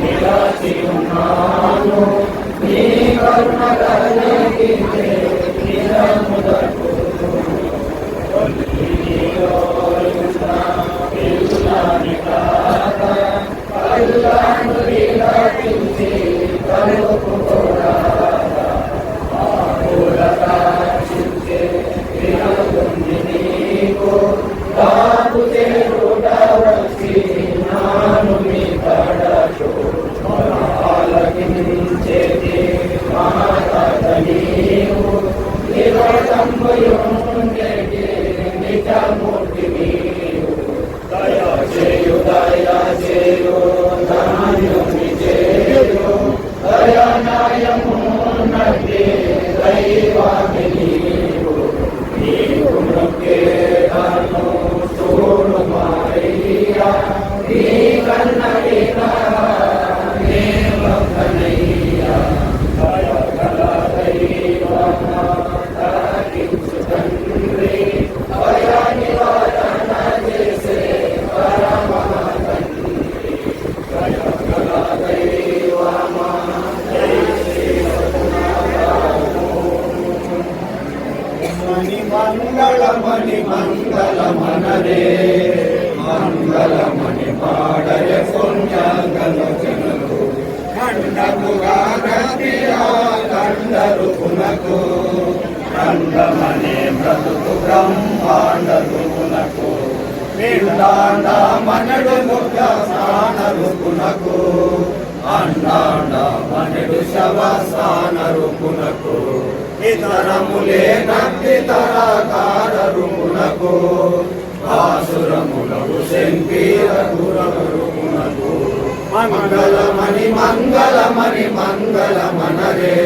నిలచి ఉన్నాను నీ కర్మ కలిగితే నిరముదకు మంగళమణి మంగళమనరే మంగళమణి పాడయ పుణ్యాంగల జనకు ఖండముగా గతియా కండరు పునకు ఖండమనే బ్రతుకు బ్రహ్మాండలు మనడు ముఖ్య స్థానరు పునకు అండాండ మనడు శవ స్థానరు పునకు ఇతరములే నప్పితర కారరుమునకు ఆసురములకు శంకీర గురవరుమునకు మంగళమణి మంగళమణి మంగళమనరే.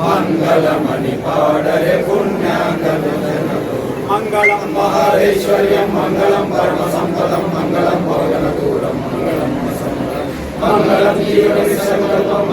మంగళమణి పాడరే పుణ్యాంగలు మంగళం మహేశ్వర్యం మంగళం పరమ సంపదం మంగళం భోజన దూరం మంగళం మంగళం జీవన సంకల్పం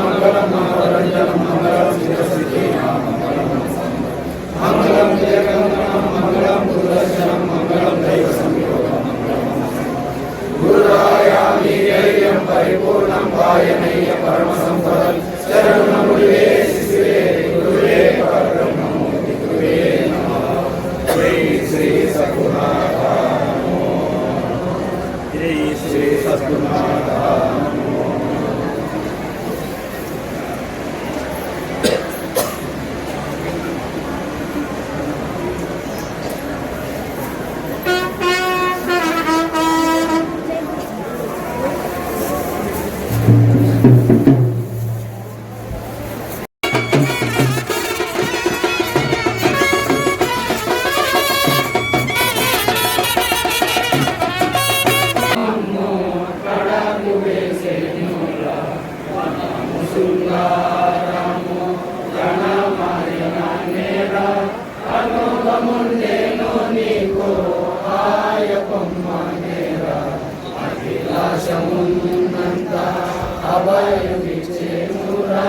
అభయమిచ్చేనురా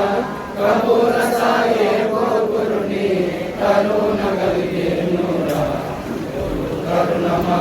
కబూల సాగే గోపురుని కరుణ కలిగేనురా కరుణమా